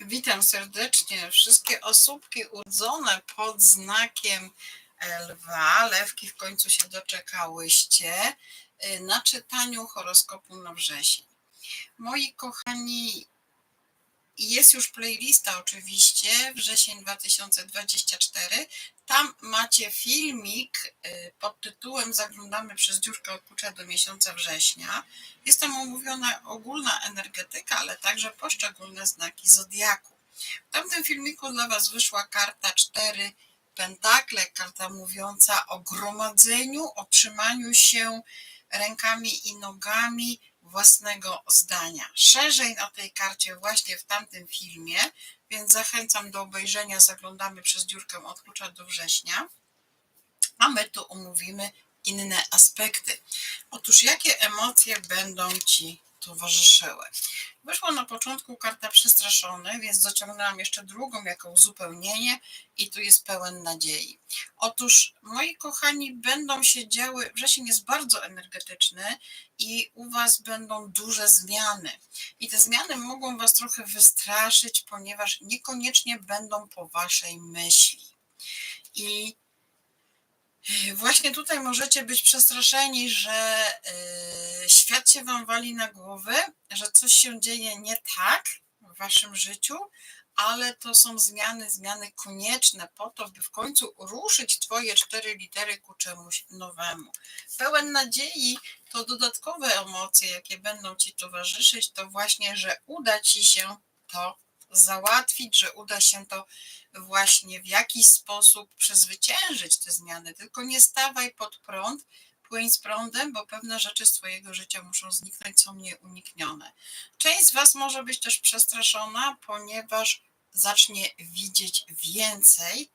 Witam serdecznie wszystkie osóbki urodzone pod znakiem lwa. Lewki w końcu się doczekałyście y, na czytaniu horoskopu na wrzesień. Moi kochani, jest już playlista oczywiście, wrzesień 2024. Tam macie filmik y, pod tytułem Zaglądamy przez dziurkę od do miesiąca września. Jest tam omówiona ogólna energetyka, ale także poszczególne znaki zodiaku. W tamtym filmiku dla Was wyszła karta 4 pentakle, karta mówiąca o gromadzeniu, o trzymaniu się rękami i nogami własnego zdania. Szerzej o tej karcie właśnie w tamtym filmie, więc zachęcam do obejrzenia. Zaglądamy przez dziurkę od klucza do września, a my tu omówimy inne aspekty. Otóż jakie emocje będą Ci towarzyszyły? Wyszła na początku karta przestraszony, więc dociągnęłam jeszcze drugą jako uzupełnienie i tu jest pełen nadziei. Otóż moi kochani będą się działy, wrzesień jest bardzo energetyczny i u Was będą duże zmiany. I te zmiany mogą Was trochę wystraszyć, ponieważ niekoniecznie będą po Waszej myśli. I Właśnie tutaj możecie być przestraszeni, że y, świat się wam wali na głowę, że coś się dzieje nie tak w waszym życiu, ale to są zmiany, zmiany konieczne po to, by w końcu ruszyć twoje cztery litery ku czemuś nowemu. Pełen nadziei to dodatkowe emocje, jakie będą ci towarzyszyć, to właśnie, że uda ci się to załatwić, że uda się to właśnie w jakiś sposób przezwyciężyć te zmiany. Tylko nie stawaj pod prąd, płyń z prądem, bo pewne rzeczy z Twojego życia muszą zniknąć, są nieuniknione. Część z Was może być też przestraszona, ponieważ zacznie widzieć więcej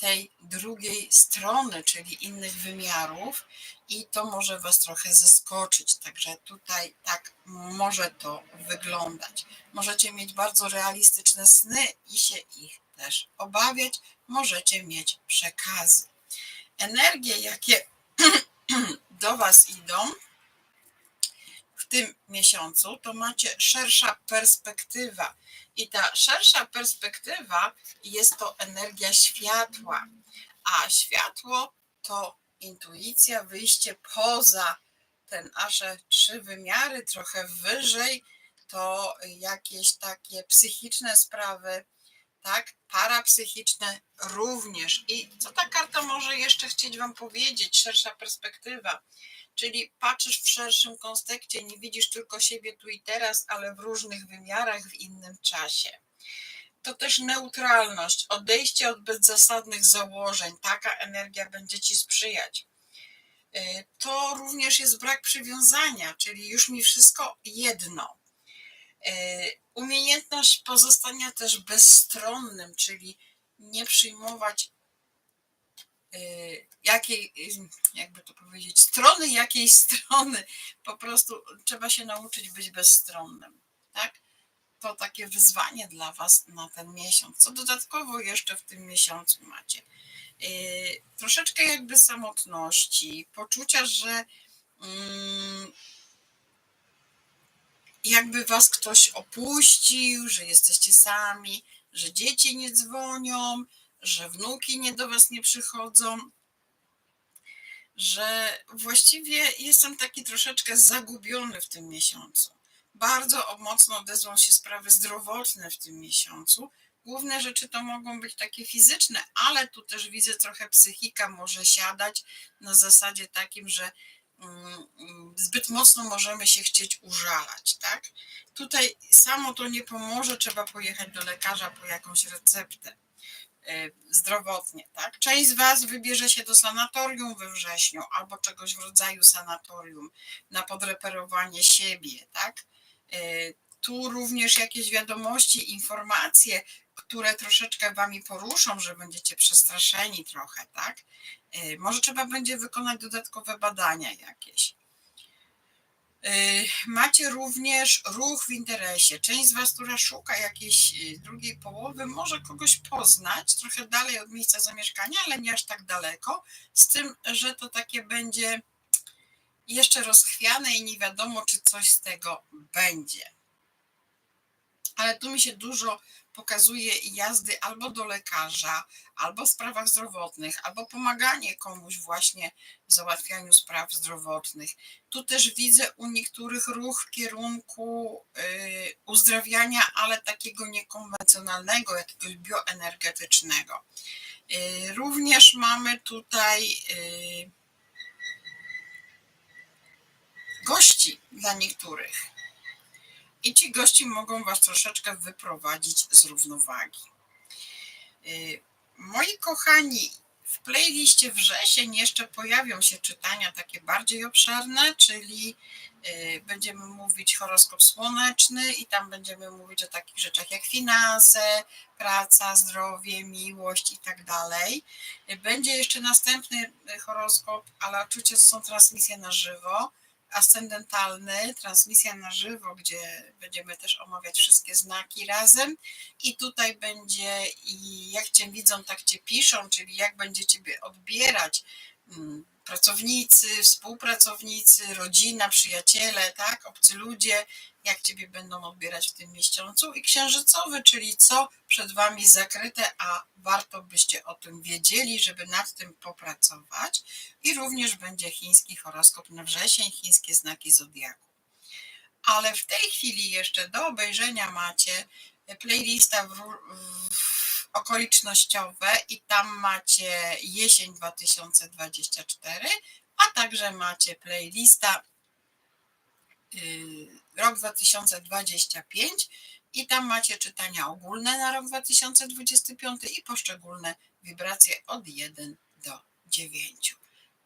tej drugiej strony, czyli innych wymiarów, i to może Was trochę zaskoczyć. Także tutaj tak może to wyglądać. Możecie mieć bardzo realistyczne sny i się ich też obawiać. Możecie mieć przekazy. Energie, jakie do Was idą tym miesiącu, to macie szersza perspektywa. I ta szersza perspektywa jest to energia światła, a światło to intuicja, wyjście poza ten aże trzy wymiary, trochę wyżej, to jakieś takie psychiczne sprawy, tak, parapsychiczne również. I co ta karta może jeszcze chcieć Wam powiedzieć? Szersza perspektywa, czyli patrzysz w szerszym kontekście, nie widzisz tylko siebie tu i teraz, ale w różnych wymiarach, w innym czasie. To też neutralność, odejście od bezzasadnych założeń. Taka energia będzie Ci sprzyjać. Y, to również jest brak przywiązania, czyli już mi wszystko jedno. Y, umiejętność pozostania też bezstronnym, czyli nie przyjmować y, jakiej, jakby to powiedzieć, strony jakiej strony. Po prostu trzeba się nauczyć być bezstronnym. Tak? To takie wyzwanie dla Was na ten miesiąc. Co dodatkowo jeszcze w tym miesiącu macie? Troszeczkę jakby samotności, poczucia, że mm, jakby was ktoś opuścił, że jesteście sami, że dzieci nie dzwonią, że wnuki nie do was nie przychodzą, że właściwie jestem taki troszeczkę zagubiony w tym miesiącu. Bardzo mocno odezwą się sprawy zdrowotne w tym miesiącu, Główne rzeczy to mogą być takie fizyczne, ale tu też widzę trochę psychika może siadać na zasadzie takim, że zbyt mocno możemy się chcieć użalać, tak? Tutaj samo to nie pomoże, trzeba pojechać do lekarza po jakąś receptę e, zdrowotnie, tak? Część z Was wybierze się do sanatorium we wrześniu albo czegoś w rodzaju sanatorium na podreperowanie siebie, tak? E, tu również jakieś wiadomości, informacje, które troszeczkę wami poruszą, że będziecie przestraszeni trochę, tak? Y, może trzeba będzie wykonać dodatkowe badania jakieś. Y, macie również ruch w interesie. Część z Was, która szuka jakiejś y, drugiej połowy, może kogoś poznać trochę dalej od miejsca zamieszkania, ale nie aż tak daleko, z tym, że to takie będzie jeszcze rozchwiane i nie wiadomo, czy coś z tego będzie. ale tu mi się dużo pokazuje jazdy albo do lekarza, albo w sprawach zdrowotnych, albo pomaganie komuś właśnie w załatwianiu spraw zdrowotnych. Tu też widzę u niektórych ruch w kierunku y, uzdrawiania, ale takiego niekonwencjonalnego, jakiegoś bioenergetycznego. Y, również mamy tutaj y, gości dla niektórych. I ci gości mogą Was troszeczkę wyprowadzić z równowagi. Y, Moi kochani, w playliście wrzesień jeszcze pojawią się czytania takie bardziej obszerne, czyli y, będziemy mówić horoskop słoneczny i tam będziemy mówić o takich rzeczach jak finanse, praca, zdrowie, miłość i tak dalej. Y, Będzie jeszcze następny horoskop, ale oczywiście są transmisje na żywo ascendentalny, transmisja na żywo, gdzie będziemy też omawiać wszystkie znaki razem. I tutaj będzie i jak Cię widzą, tak Cię piszą, czyli jak będzie Ciebie odbierać mm, pracownicy, współpracownicy, rodzina, przyjaciele, tak, obcy ludzie, jak Ciebie będą odbierać w tym miesiącu i księżycowy, czyli co przed Wami zakryte, a warto byście o tym wiedzieli, żeby nad tym popracować. I również będzie chiński horoskop na wrzesień, chińskie znaki zodiaku. Ale w tej chwili jeszcze do obejrzenia macie playlista w, w okolicznościowe i tam macie jesień 2024, a także macie playlista rok 2025 i tam macie czytania ogólne na rok 2025 i poszczególne wibracje od 1 do 9.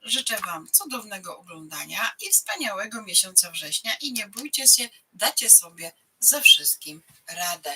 Życzę Wam cudownego oglądania i wspaniałego miesiąca września i nie bójcie się, dacie sobie ze wszystkim radę.